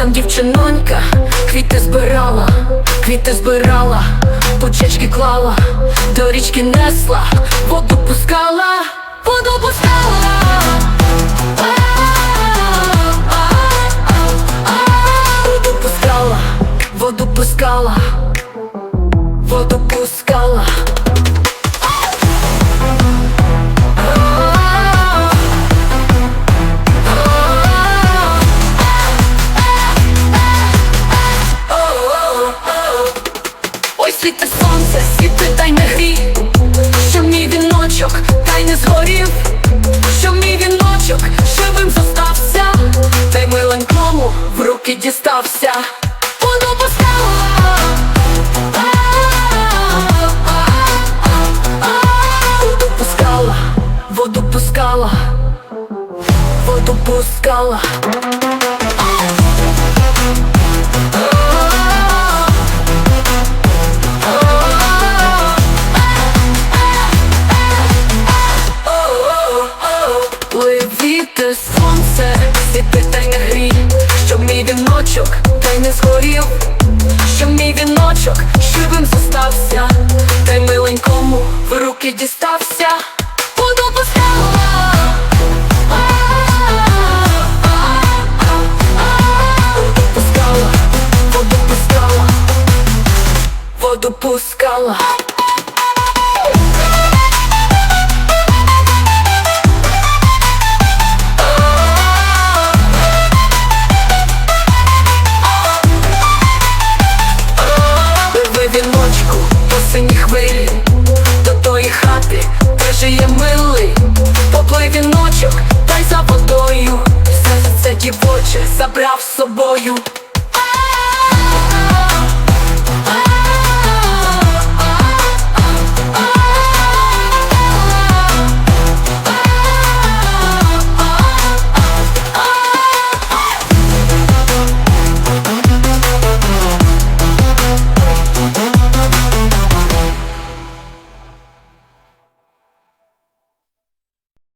там дівчинонька, квіти збирала, квіти збирала, почечки клала, до річки несла, воду пускала, воду пускала. Воду пускала, воду пускала, Світе сонце, світи та не грій, що мій віночок та й не згорів, що мій віночок живим зостався, та й миленькому в руки дістався. Пускала, воду пускала, воду пускала, воду пускала. Віночок та й не згорів, щоб мій віночок живим зостався, та й миленькому в руки дістався, пускала. Воду пускала, воду пускала, воду пускала. По синій хвилі. До тої хати, де жиє милий. Поплив віночок, та й за водою. Серце дівоче забрав з собою